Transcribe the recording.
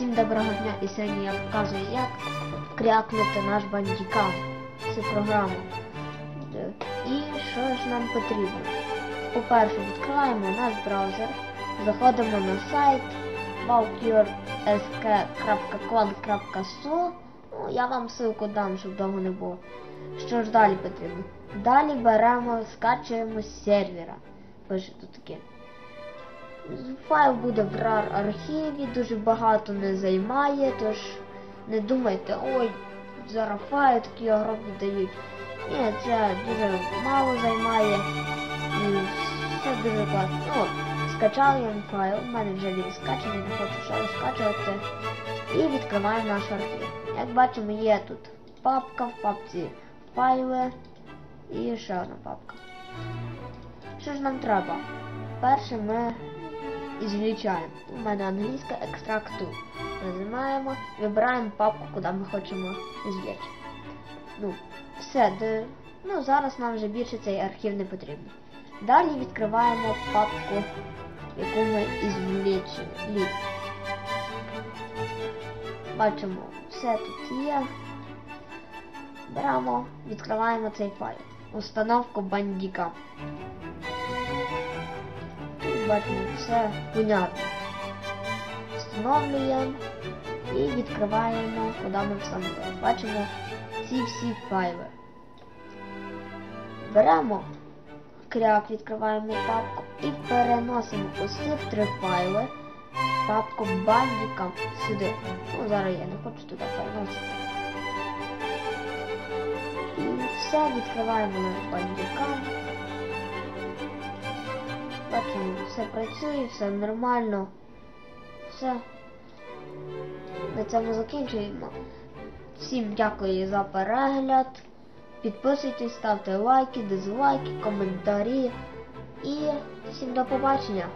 Всім доброго дня і сьогодні я показую, як крякнути наш бандікам. Цю програму. Е, І що ж нам потрібно? По-перше, відкриваємо наш браузер, заходимо на сайт valkyr.sk.con.so Ну, я вам ссылку дам, щоб довго не було. Що ж далі потрібно? Далі беремо, скачуємо з сервера. Пише тут таке. Файл буде в RAR архіві, дуже багато не займає, тож не думайте, ой, зараз файл такі огромні дають. Ні, це дуже мало займає і все дуже класно. Ну, скачали я файл, в мене вже він скачаний, не хочу ще раз скачувати. І відкриваємо наш архів. Як бачимо, є тут папка, в папці файли і ще одна папка. Що ж нам треба? Перше ми извлечаем. У мене англійська екстракту. Нажимаємо, вибираємо папку, куди ми хочемо извлечь. Ну, все, де... ну зараз нам вже більше цей архів не потрібен. Далі відкриваємо папку, яку ми извлечили. Бачимо, все тут є. Беремо, відкриваємо цей файл. Установку бандіка. Бачимо все понятно. Встановлюємо і відкриваємо, куди ми встановили. Бачимо ці всі файли. Беремо кряк, відкриваємо папку і переносимо усіх три файли папку бандіка сюди. Ну, зараз я не хочу туди переносити. І все відкриваємо наш бандікам. Все працює, все нормально. Все. На цьому закінчуємо. Всім дякую за перегляд. Підписуйтесь, ставте лайки, дизлайки, коментарі. І всім до побачення!